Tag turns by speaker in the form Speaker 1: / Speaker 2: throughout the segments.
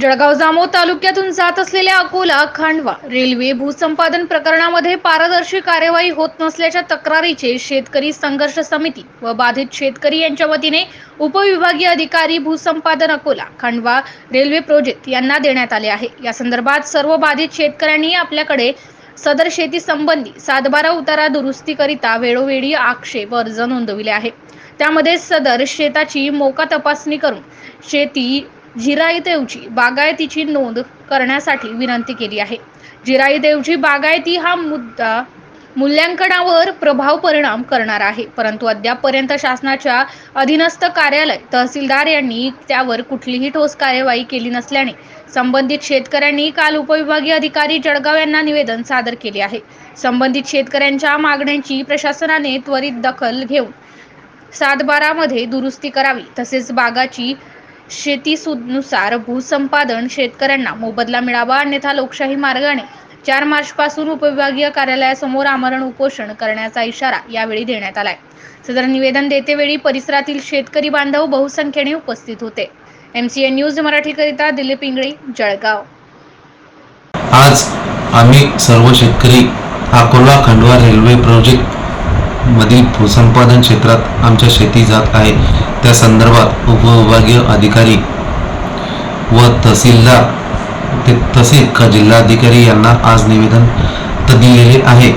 Speaker 1: जळगाव जामोद तालुक्यातून जात असलेल्या अकोला खांडवा रेल्वे भूसंपादन प्रकरणामध्ये पारदर्शी कार्यवाही होत नसल्याच्या तक्रारीचे शेतकरी संघर्ष समिती व बाधित शेतकरी यांच्या वतीने उपविभागीय अधिकारी भूसंपादन अकोला खांडवा रेल्वे प्रोजेक्ट यांना देण्यात आले आहे. या संदर्भात सर्व बाधित शेतकऱ्यांनी आपल्याकडे सदर शेती संबंधी सातबारा उतारा दुरुस्तीकरिता वेळोवेळी आक्षेप अर्ज नोंदविले आहे. त्यामध्ये सदर शेताची मोका तपासणी करून शेती जिरायतऐवजी बागायतीची नोंद करण्यासाठी विनंती केली आहे. जिरायतऐवजी बागायती हा मुद्दा मूल्यांकनावर प्रभाव परिणाम करणार आहे. परंतु अद्यापपर्यंत शासनाच्या अधीनस्थ कार्यालय तहसीलदार यांनी त्यावर कुठलीही ठोस कार्यवाही केली नसल्याने संबंधित शेतकऱ्यांनी काल उपविभागीय अधिकारी जळगाव यांना निवेदन सादर केले आहे. संबंधित शेतकऱ्यांच्या मागण्यांची प्रशासनाने त्वरित दखल घेऊन सातबारामध्ये दुरुस्ती करावी तसेच बागाची शेतीनुसार भूसंपादन शेतकऱ्यांना मोबदला मिळावा अन्यथा लोकशाही मार्गाने चार मार्च पासून उपविभागीय कार्यालयासमोर आमरण उपोषण करण्याचा इशारा यावेळी देण्यात आलाय. सदर निवेदन देतेवेळी परिसरातील शेतकरी बांधव बहुसंख्येने उपस्थित होते. एमसीए न्यूज मराठीकरिता दिलीप इंगळे जळगाव.
Speaker 2: आज आम्ही सर्व शेतकरी अकोला खंडवा रेल्वे प्रोजेक्ट मधील भूसंपादन क्षेत्रात आमच्या शेती जात आहे. त्या संदर्भात उपविभागीय अधिकारी व तहसीलदार ते तसे का जिल्हाधिकारी यांना आज निवेदन दिलेले आहे.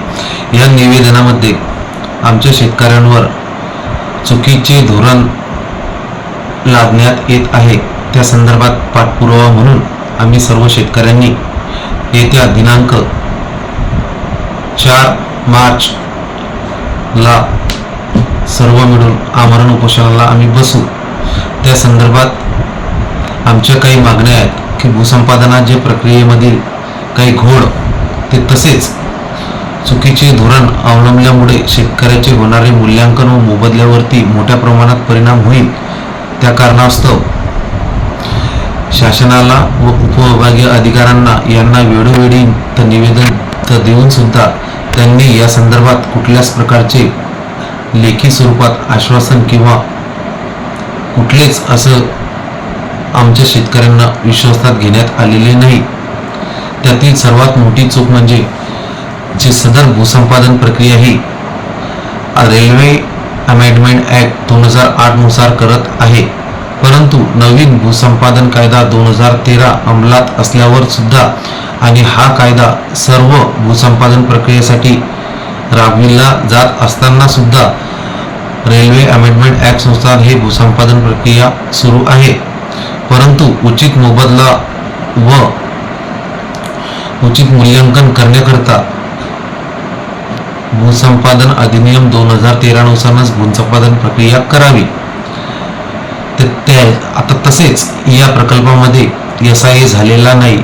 Speaker 2: या निवेदनामध्ये आमच्या शेतकऱ्यांवर चुकीचे धोरण लादण्यात येत आहे. त्या संदर्भात पाठपुरावा म्हणून आम्ही सर्व शेतकऱ्यांनी येत्या दिनांक चार मार्च ला सर्व मिळून आमरण उपोषणाला आम्ही बसू. त्या संदर्भात आमच्या काही मागण्या आहेत की भूसंपादना जे प्रक्रियेमधील काही घोड ते तसेच चुकीचे धोरण अवलंबल्यामुळे शेतकऱ्याचे होणारे मूल्यांकन व मोबदल्यावरती मोठ्या प्रमाणात परिणाम होईल त्या कारणास्तव शासनाला व उपविभागीय अधिकाऱ्यांना यांना वेळोवेळी निवेदन तर देऊन सुद्धा त्यांनी या संदर्भात कुठल्याच प्रकारचे लेखी स्वरूपात आश्वासन किंवा कुठलेच असं आमच्या शेतकऱ्यांना विश्वासात घेण्यात आलेले नाही. त्यातील सर्वात मोठी चूक म्हणजे जी सदर भूसंपादन प्रक्रिया ही रेल्वे अमेंडमेंट ॲक्ट दोन हजार आठनुसार करत आहे. परंतु नवीन भूसंपादन कायदा दोन हजार तेरा अंमलात असल्यावर सुद्धा आणि हा कायदा सर्व भूसंपादन प्रक्रियेसाठी राबविला जात असताना सुद्धा रेल्वे अमेंडमेंट ॲक्टनुसार हे भूसंपादन प्रक्रिया सुरू आहे. परंतु उचित मोबदला व उचित मूल्यांकन करण्याकरता भूसंपादन अधिनियम दोन हजार तेरानुसारच भूसंपादन प्रक्रिया करावी. तर ते आता तसेच या प्रकल्पामध्ये एस आय झालेला नाही.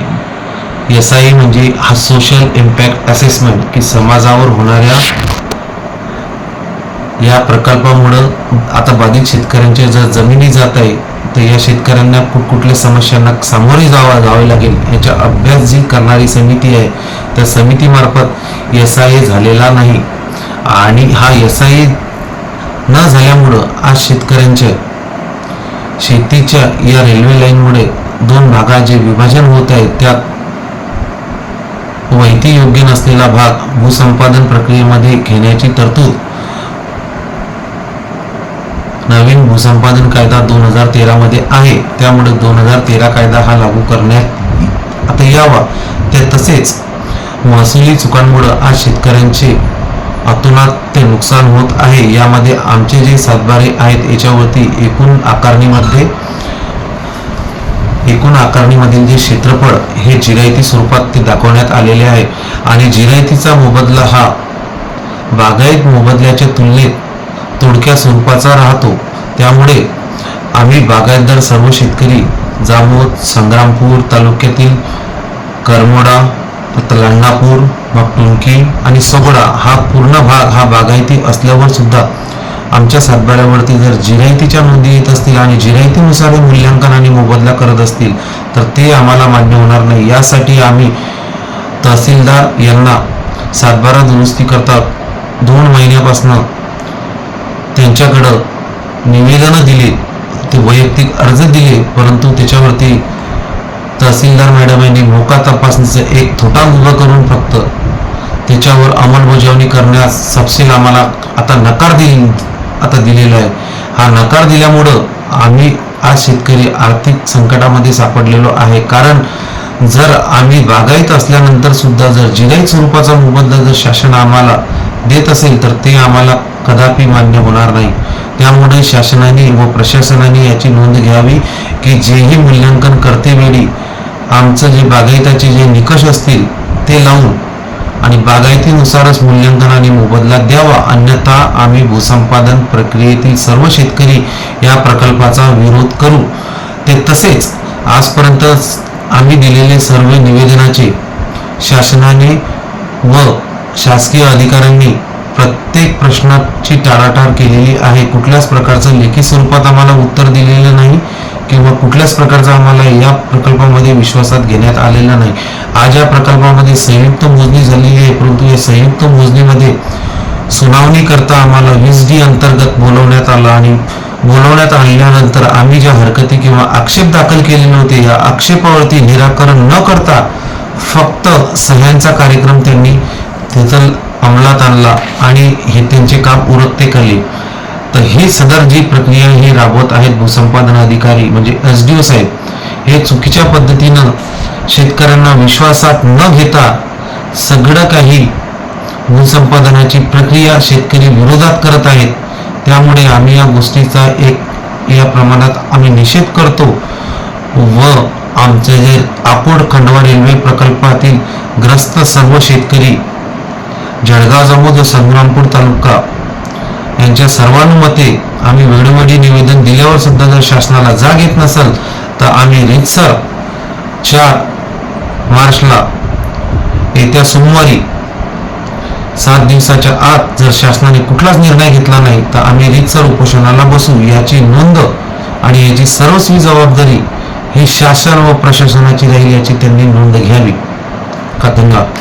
Speaker 2: एस आय म्हणजे हा सोशल इम्पॅक्ट असेसमेंट की समाजावर होणाऱ्या या प्रकल्पामुळं आता बाधित शेतकऱ्यांच्या जर जमिनी जात आहे तर या शेतकऱ्यांना कुठकुठल्या समस्यांना सामोरे जावा जावे लागेल याचा अभ्यास जी करणारी समिती आहे त्या समितीमार्फत एस आय झालेला नाही. आणि हा एस आय न झाल्यामुळं आज शेतकऱ्यांच्या शेतीच्या या रेल्वे लाईनमुळे दोन भागात जे विभाजन होत आहे त्यात वैती योग्य नसलेला भाग भूसंपादन प्रक्रियेमध्ये घेण्याची तरतूद. नवीन भूसंपादन कायदा दोन हजार तेरा मध्ये आहे. त्यामुळे दोन हजार तेरा कायदा हा लागू करण्यात आता यावा. ते तसेच महसुली चुकांमुळं आज शेतकऱ्यांचे अतोनात ते नुकसान होत आहे यामध्ये आमचे जे सातबारे आहेत याच्यावरती एकूण आकारणीमध्ये एकूण आकारणीमधील जे क्षेत्रफळ हे जिरायती स्वरूपात ते दाखवण्यात आलेले आहे. आणि जिरायतीचा मोबदला हा बागायत मोबदल्याच्या तुलनेत तोडक्या स्वरूपाचा राहतो. त्यामुळे आम्ही बागायतदार सर्व शेतकरी जामोद संग्रामपूर तालुक्यातील करमोडा लंडापूर मग टुंकी आणि सोगडा हा पूर्ण भाग हा बागायती असल्यावर सुद्धा आमच्या सातबाऱ्यावरती जर जिरायतीच्या नोंदी येत असतील आणि जिरायतीनुसार मूल्यांकन आणि मोबदला करत असतील तर ते आम्हाला मान्य होणार नाही. यासाठी आम्ही तहसीलदार यांना सातबारा दुरुस्ती करता दोन महिन्यापासून त्यांच्याकडं निवेदनं दिली ते वैयक्तिक अर्ज दिले परंतु त्याच्यावरती तहसीलदार मॅडम यांनी मोका तपासणीचं एक थोटा उभं करून फक्त त्याच्यावर अंमलबजावणी करण्यास सपशेल आम्हाला आता नकार दिल आता दिलेला आहे. हा नकार दिल्यामुळं आम्ही आज शेतकरी आर्थिक संकटामध्ये सापडलेलो आहे. कारण जर आम्ही बागायत असल्यानंतर सुद्धा जर जिराईत स्वरूपाचा मोबदला जर शासन आम्हाला देत असेल तर ते आम्हाला कदापि मान्य होणार नाही. त्यामुळे शासनाने व प्रशासनाने याची नोंद घ्यावी की जेही मूल्यांकन करतेवेळी आमचं जे बागायताचे जे निकष असतील ते लावून आणि बागायतीनुसारच मूल्यांकन आणि मोबदला द्यावा. अन्यथा आम्ही भूसंपादन प्रक्रियेतील सर्व शेतकरी या प्रकल्पाचा विरोध करू. ते तसेच आजपर्यंत आम्ही दिलेले सर्व निवेदनाचे शासनाने व शासकीय अधिकाऱ्यांनी प्रत्येक प्रश्नाची टाळाटाळ केलेली आहे. कुठल्याच प्रकारचं लेखी स्वरूपात आम्हाला उत्तर दिलेलं नाही किंवा कुठल्याच प्रकारचा आम्हाला या प्रकल्पामध्ये विश्वासात घेण्यात आलेला नाही. आज या प्रकल्पामध्ये संयुक्त मोजणी झालेली आहे परंतु या संयुक्त मोजणीमध्ये सुनावणी करता आम्हाला वीस डी अंतर्गत बोलवण्यात आलं आणि बोलवण्यात आल्यानंतर आम्ही ज्या हरकती किंवा आक्षेप दाखल केलेले होते या आक्षेपावरती निराकरण न करता फक्त सह्यांचा कार्यक्रम त्यांनी तिथं अंमलात आणला आणि हे त्यांचे काम उरकते केले तर ही सदर जी प्रक्रिया ही राबवत आहेत भूसंपादन अधिकारी म्हणजे एस डी ओ साहेब हे चुकीच्या पद्धतीनं शेतकऱ्यांना विश्वासात न घेता सगळं काही भूसंपादनाची प्रक्रिया शेतकरी विरोधात करत आहेत. त्यामुळे आम्ही या गोष्टीचा एक या प्रमाणात आम्ही निषेध करतो व आमचे जे आकोड खंडवा रेल्वे प्रकल्पातील ग्रस्त सर्व शेतकरी जळगाव जामोद व संग्रामपूर तालुका. यांच्या सर्वानुमते आम्ही वेळोवेळी निवेदन दिल्यावर सुद्धा जर शासनाला जाग येत नसेल तर आम्ही रितसर चार मार्चला येत्या सोमवारी सात दिवसाच्या आत जर शासनाने कुठलाच निर्णय घेतला नाही तर आम्ही रितसर उपोषणाला बसू. याची नोंद आणि याची सर्वस्वी जबाबदारी ही शासन व प्रशासनाची राहील याची त्यांनी नोंद घ्यावी. का धन्यवाद.